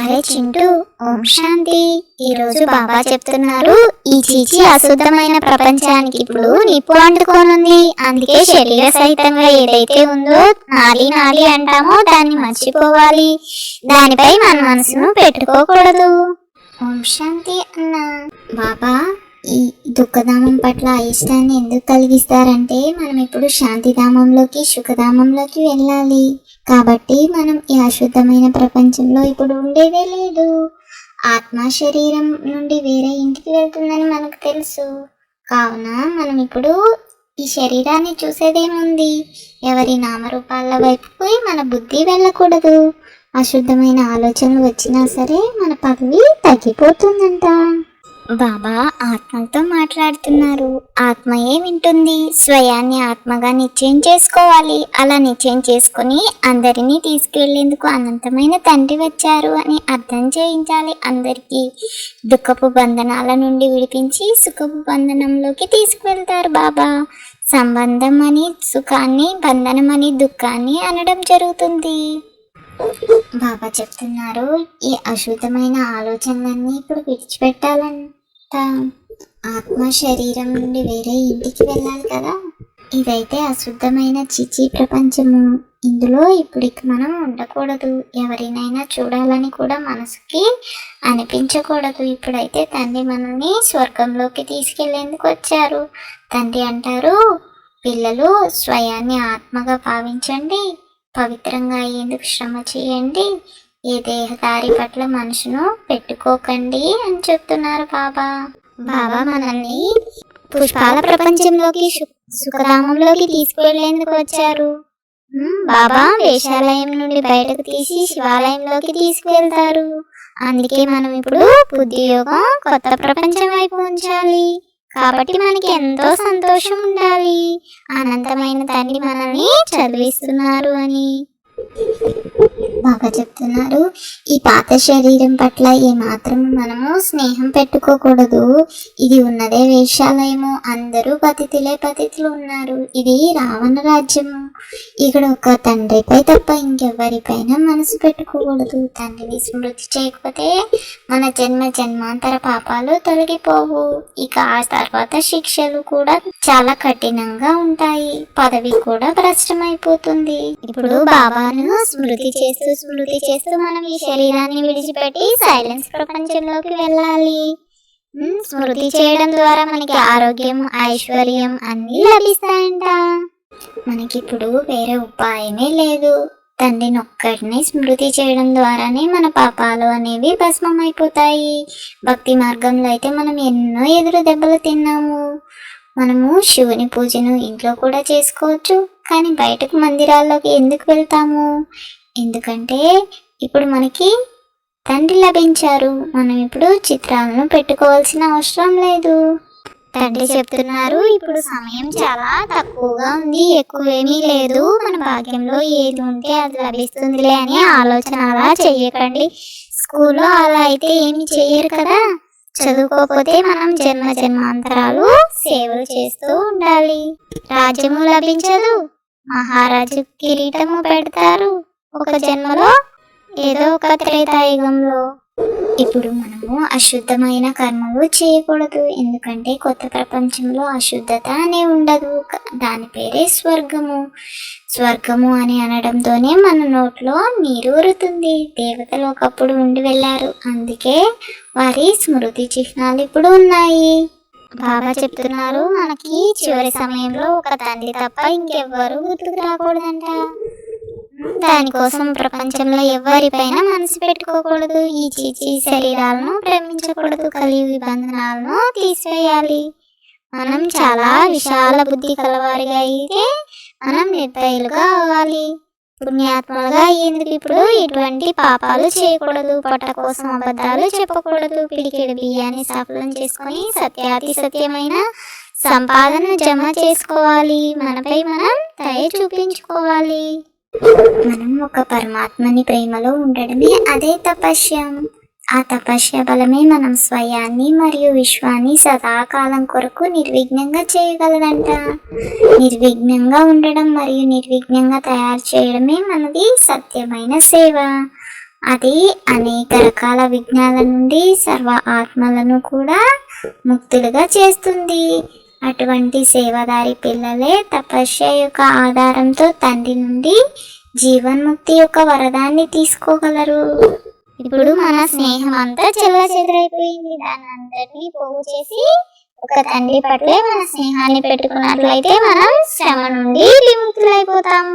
అరే చింటూ ఓం శాంతి. ఈరోజు బాబా చెప్తున్నారు ఈ చీచి అశుద్ధమైన ప్రపంచానికి ఇప్పుడు నిప్పు అంటుకోనుంది. అందుకే శరీర సహితంగా ఏదైతే ఉందో నాలి నాలి అంటామో దాన్ని మర్చిపోవాలి. దానిపై మన మనసును పెట్టుకోకూడదు. ఓం శాంతి అన్న. బాబా ఈ దుఃఖధామం పట్ల అయిష్టాన్ని ఎందుకు కలిగిస్తారంటే మనం ఇప్పుడు శాంతిధామంలోకి సుఖధామంలోకి వెళ్ళాలి. కాబట్టి మనం ఈ అశుద్ధమైన ప్రపంచంలో ఇప్పుడు ఉండేదే లేదు. ఆత్మ శరీరం నుండి వేరే ఇంటికి వెళ్తుందని మనకు తెలుసు. కావున మనం ఇప్పుడు ఈ శరీరాన్ని చూసేదేముంది? ఎవరి నామరూపాల వైపుకి మన బుద్ధి వెళ్ళకూడదు. అశుద్ధమైన ఆలోచనలు వచ్చినా సరే మన పదవి తగ్గిపోతుందంట. బాబా ఆత్మలతో మాట్లాడుతున్నారు. ఆత్మయే వింటుంది. స్వయాన్ని ఆత్మగా నిశ్చయం చేసుకోవాలి. అలా నిశ్చయం చేసుకుని అందరినీ తీసుకెళ్ళేందుకు అనంతమైన తండ్రి వచ్చారు అని అర్థం చేయించాలి అందరికీ. దుఃఖపు బంధనాల నుండి విడిపించి సుఖపు బంధనంలోకి తీసుకువెళ్తారు బాబా. సంబంధం అని సుఖాన్ని బంధనం అని దుఃఖాన్ని అనడం జరుగుతుంది. బాబా చెప్తున్నారు ఈ అశుద్ధమైన ఆలోచనలన్నీ ఇప్పుడు విడిచిపెట్టాలని. ఆత్మ శరీరం నుండి వేరే ఇంటికి వెళ్ళాలి కదా? ఇదైతే అశుద్ధమైన చిచి ప్రపంచము. ఇందులో ఇప్పుడు మనం ఉండకూడదు. ఎవరినైనా చూడాలని కూడా మనసుకి అనిపించకూడదు. ఇప్పుడైతే తండ్రి మనల్ని స్వర్గంలోకి తీసుకెళ్ళేందుకు వచ్చారు. తండ్రి అంటారు పిల్లలు స్వయాన్ని ఆత్మగా భావించండి. పవిత్రంగా అయ్యేందుకు శ్రమ చేయండి. ఏ దేహదారి పట్ల మనసును పెట్టుకోకండి అని చెప్తున్నారు బాబా. బాబా మనల్ని పుష్పాల ప్రపంచంలోకి సుఖధామంలోకి తీసుకువెళ్ళేందుకు వచ్చారు. బాబా వేషాలయం నుండి బయటకు తీసి శివాలయంలోకి తీసుకువెళ్తారు. అందుకే మనం ఇప్పుడు బుద్ధి యోగం కొత్త ప్రపంచం వైపు ఉంచాలి. కాబట్టి మనకి ఎంతో సంతోషం ఉండాలి. అనంతమైన తండ్రి మనల్ని చదివిస్తున్నారు అని. బాగా చెప్తున్నారు. ఈ పాత శరీరం పట్ల ఏ మాత్రం మనము స్నేహం పెట్టుకోకూడదు. ఇది ఉన్నదే వేషాలయము. అందరూ పతితులే పతితులు ఉన్నారు. ఇది రావణ రాజ్యము. ఇక్కడ ఒక తండ్రిపై తప్ప ఇంకెవరిపైన మనసు పెట్టుకోకూడదు. తండ్రిని స్మృతి చేయకపోతే మన జన్మ జన్మాంతర పాపాలు తొలగిపోవు. ఇక ఆ తర్వాత శిక్షలు కూడా చాలా కఠినంగా ఉంటాయి. పదవి కూడా భ్రష్టమైపోతుంది. ఇప్పుడు బాబాను స్మృతి చేస్తూ స్మృతి చేస్తూ మనం ఈ శరీరాన్ని విడిచిపెట్టి సైలెన్స్ ప్రపంచంలోకి వెళ్ళాలి. స్మృతి చేయడం ద్వారా మనకి ఆరోగ్యం ఐశ్వర్యం అన్నీ లభిస్తాయంట. మనకి ఇప్పుడు వేరే ఉపాయమే లేదు. తండ్రిని ఒక్కటిని స్మృతి చేయడం ద్వారానే మన పాపాలు అనేవి భస్మమైపోతాయి. అయిపోతాయి భక్తి మార్గంలో అయితే మనం ఎన్నో ఎదురు దెబ్బలు తిన్నాము. మనము శివుని పూజను ఇంట్లో కూడా చేసుకోవచ్చు కానీ బయటకు మందిరాల్లోకి ఎందుకు వెళ్తాము? ఎందుకంటే ఇప్పుడు మనకి తండ్రి లభించారు. మనం ఇప్పుడు చిత్రాలను పెట్టుకోవాల్సిన అవసరం లేదు. తండ్రి చెప్తున్నారు ఇప్పుడు సమయం చాలా తక్కువగా ఉంది. ఎక్కువ ఏమీ లేదు. మన భాగ్యంలో ఏది ఉంటే అది లభిస్తుందిలే అని ఆలోచన అలా చెయ్యకండి. స్కూల్లో అలా అయితే ఏమి చెయ్యరు కదా. చదువుకోకపోతే మనం జన్మ జన్మాంతరాలు సేవలు చేస్తూ ఉండాలి. రాజ్యము లభించదు. మహారాజు కిరీటము పెడతారు. ఒక జన్మలో ఏదో ఒక త్రేతాయుగంలో. ఇప్పుడు మనము అశుద్ధమైన కర్మలు చేయకూడదు. ఎందుకంటే కొత్త ప్రపంచంలో అశుద్ధత అనే ఉండదు. దాని పేరే స్వర్గము. స్వర్గము అని అనడంతోనే మన నోట్లో నీరు ఊరుతుంది. దేవతలు ఒకప్పుడు ఉండి వెళ్ళారు. అందుకే వారి స్మృతి చిహ్నాలు ఇప్పుడు ఉన్నాయి. బాబా చెప్తున్నారు మనకి చివరి సమయంలో ఒక తండ్రి తప్ప ఇంకెవ్వరు గుర్తుకు రాకూడదంట. దానికోసం ప్రపంచంలో ఎవరిపైన మనసు పెట్టుకోకూడదు. ఈ చీచి శరీరాలను ప్రేమించకూడదు. కలిగి బంధనాలను తీసివేయాలి. మనం చాలా విశాల బుద్ధి కలవారిగా అయితే మనం నిర్దయులుగా అవ్వాలి. పుణ్యాత్మలుగా అయ్యేందుకు ఇప్పుడు ఇటువంటి పాపాలు చేయకూడదు? పొట్ట కోసం అబద్ధాలు చెప్పకూడదు. పిడికిడి బియ్యాన్ని సఫలం చేసుకొని సత్యాతి సత్యమైన సంపాదన జమ చేసుకోవాలి. మనపై మనం దయ చూపించుకోవాలి. మనం ఒక పరమాత్మని ప్రేమలో ఉండడమే అదే తపస్యం. ఆ తపస్య బలమే మనం స్వయాన్ని మరియు విశ్వాన్ని సదాకాలం కొరకు నిర్విఘ్నంగా చేయగలదంట. నిర్విఘ్నంగా ఉండడం మరియు నిర్విఘ్నంగా తయారు చేయడమే మనది సత్యమైన సేవ. అది అనేక రకాల విఘ్నాల నుండి సర్వ ఆత్మలను కూడా ముక్తులుగా చేస్తుంది. అటువంటి సేవదారి పిల్లలే తపస్య యొక్క ఆధారంతో తండ్రి నుండి జీవన్ముక్తి యొక్క వరదాన్ని తీసుకోగలరు. ఇప్పుడు మన స్నేహం అంతా చెల్ల చెదరైపోయింది దాని అందరినీ పోగు చేసి ఒక తండ్రి పట్లే మన స్నేహాన్ని పెట్టుకున్నట్లయితే మనం శ్రమ నుండి విముక్తులైపోతాము